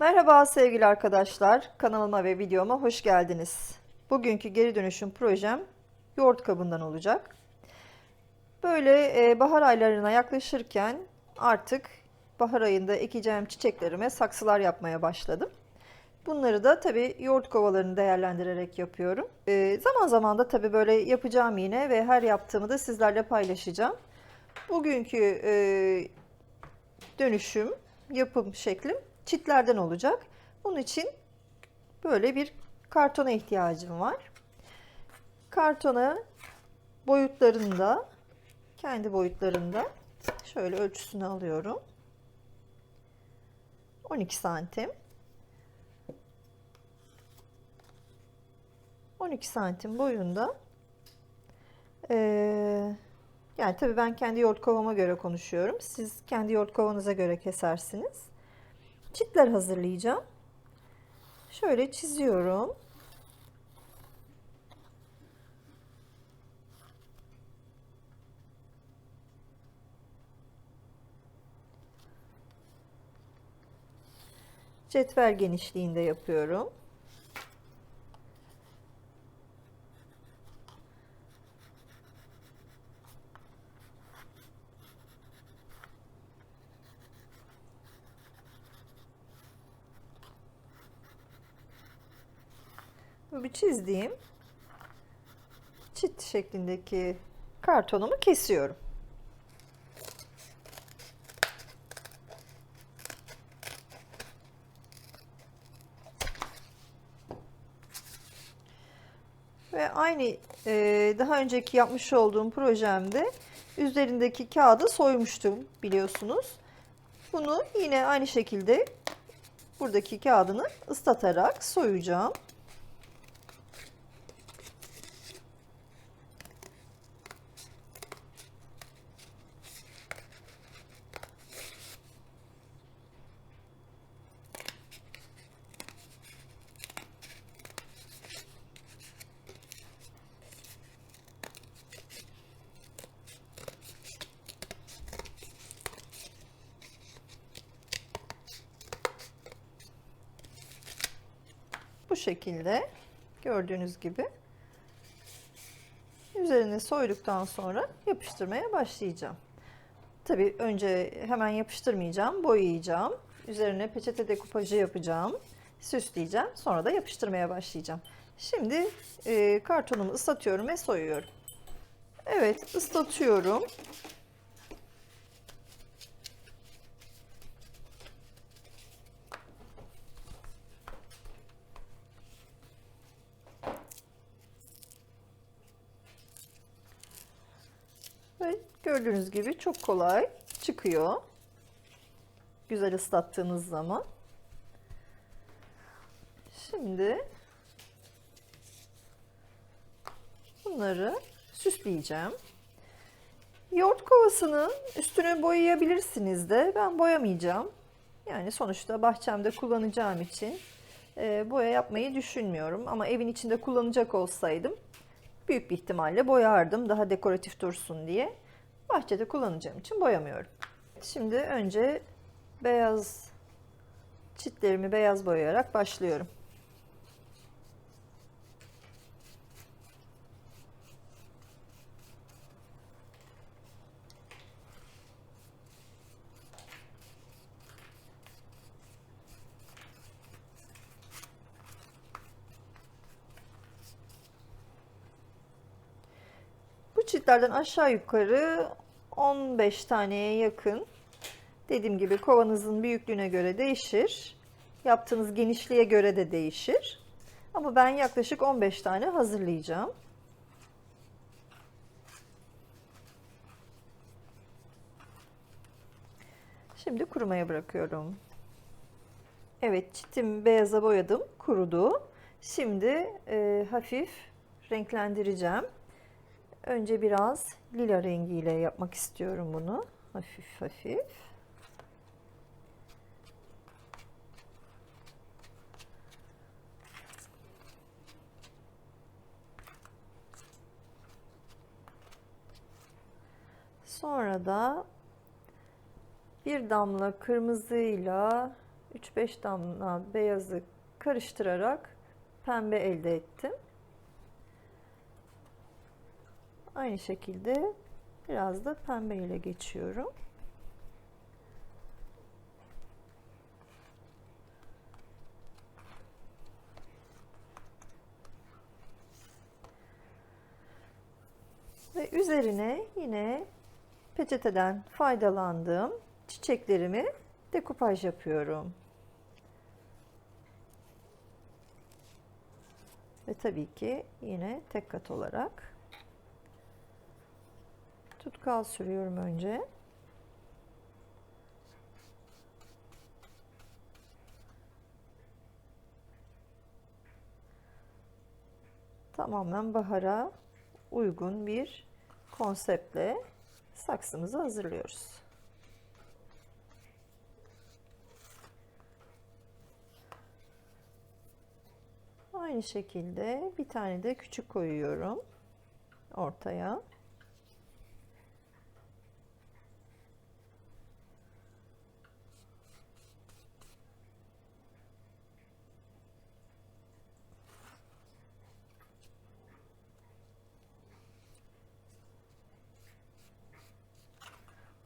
Merhaba sevgili arkadaşlar. Kanalıma ve videoma hoş geldiniz. Bugünkü geri dönüşüm projem yoğurt kabından olacak. Böyle e, bahar aylarına yaklaşırken artık bahar ayında ekeceğim çiçeklerime saksılar yapmaya başladım. Bunları da tabii yoğurt kovalarını değerlendirerek yapıyorum. E, zaman zaman da tabii böyle yapacağım yine ve her yaptığımı da sizlerle paylaşacağım. Bugünkü e, dönüşüm, yapım şeklim çitlerden olacak. Bunun için böyle bir kartona ihtiyacım var. Kartona boyutlarında, kendi boyutlarında şöyle ölçüsünü alıyorum. 12 santim. 12 santim boyunda. Ee, yani tabii ben kendi yoğurt kovama göre konuşuyorum. Siz kendi yoğurt kovanıza göre kesersiniz. Çitler hazırlayacağım. Şöyle çiziyorum. Cetvel genişliğinde yapıyorum. bir çizdiğim çit şeklindeki kartonumu kesiyorum. Ve aynı e, daha önceki yapmış olduğum projemde üzerindeki kağıdı soymuştum biliyorsunuz. Bunu yine aynı şekilde buradaki kağıdını ıslatarak soyacağım. Bu şekilde gördüğünüz gibi üzerine soyduktan sonra yapıştırmaya başlayacağım. Tabi önce hemen yapıştırmayacağım, boyayacağım. Üzerine peçete dekupajı yapacağım. Süsleyeceğim. Sonra da yapıştırmaya başlayacağım. Şimdi e, kartonumu ıslatıyorum ve soyuyorum. Evet ıslatıyorum. Ve gördüğünüz gibi çok kolay çıkıyor. Güzel ıslattığınız zaman. Şimdi bunları süsleyeceğim. Yoğurt kovasının üstünü boyayabilirsiniz de ben boyamayacağım. Yani sonuçta bahçemde kullanacağım için e, boya yapmayı düşünmüyorum. Ama evin içinde kullanacak olsaydım büyük bir ihtimalle boyardım daha dekoratif dursun diye. Bahçede kullanacağım için boyamıyorum. Şimdi önce beyaz çitlerimi beyaz boyayarak başlıyorum. Bu çitlerden aşağı yukarı 15 taneye yakın. Dediğim gibi kovanızın büyüklüğüne göre değişir. Yaptığınız genişliğe göre de değişir. Ama ben yaklaşık 15 tane hazırlayacağım. Şimdi kurumaya bırakıyorum. Evet çitim beyaza boyadım. Kurudu. Şimdi e, hafif renklendireceğim. Önce biraz lila rengiyle yapmak istiyorum bunu. Hafif hafif. Sonra da bir damla kırmızıyla 3-5 damla beyazı karıştırarak pembe elde ettim. Aynı şekilde biraz da pembe ile geçiyorum. Ve üzerine yine peçeteden faydalandığım çiçeklerimi dekupaj yapıyorum. Ve tabii ki yine tek kat olarak tutkal sürüyorum önce. Tamamen bahara uygun bir konseptle saksımızı hazırlıyoruz. Aynı şekilde bir tane de küçük koyuyorum ortaya.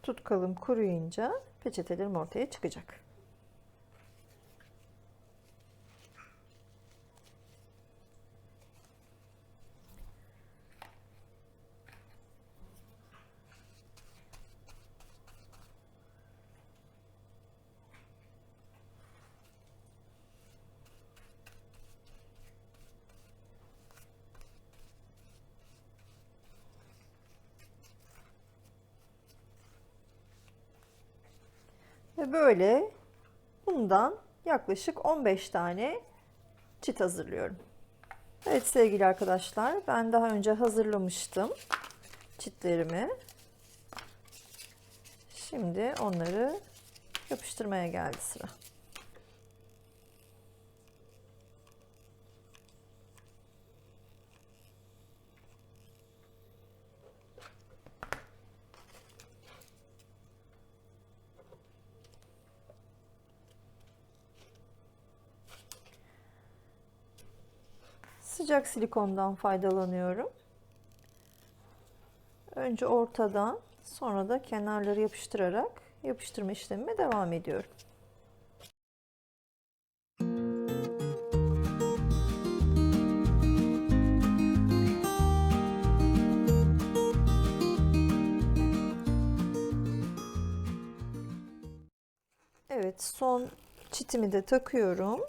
Tutkalım kuruyunca peçetelerim ortaya çıkacak. Ve böyle bundan yaklaşık 15 tane çit hazırlıyorum. Evet sevgili arkadaşlar ben daha önce hazırlamıştım çitlerimi. Şimdi onları yapıştırmaya geldi sıra. Sıcak silikondan faydalanıyorum. Önce ortadan sonra da kenarları yapıştırarak yapıştırma işlemime devam ediyorum. Evet son çitimi de takıyorum.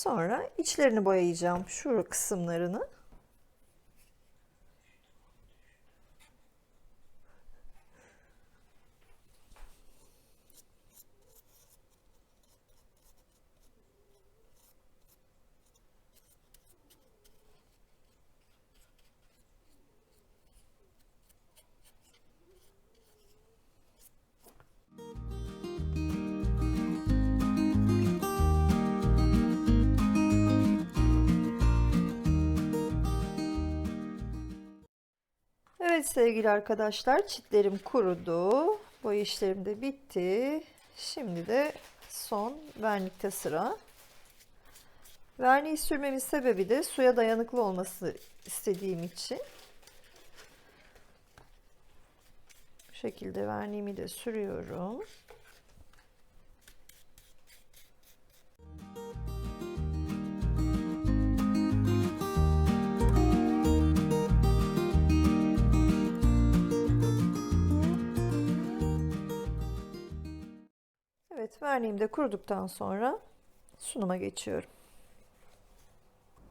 Sonra içlerini boyayacağım şu kısımlarını. Evet sevgili arkadaşlar çitlerim kurudu. Boya işlerim de bitti. Şimdi de son vernikte sıra. Verniği sürmemin sebebi de suya dayanıklı olması istediğim için. Bu şekilde verniğimi de sürüyorum. Evet, verniğim de kuruduktan sonra sunuma geçiyorum.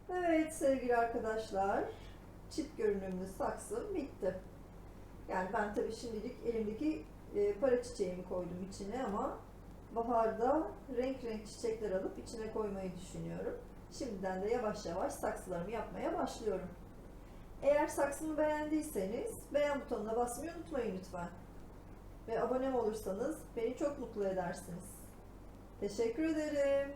Evet sevgili arkadaşlar, çift görünümlü saksım bitti. Yani ben tabii şimdilik elimdeki e, para çiçeğimi koydum içine ama baharda renk renk çiçekler alıp içine koymayı düşünüyorum. Şimdiden de yavaş yavaş saksılarımı yapmaya başlıyorum. Eğer saksımı beğendiyseniz beğen butonuna basmayı unutmayın lütfen. Ve abone olursanız beni çok mutlu edersiniz. Teşekkür ederim.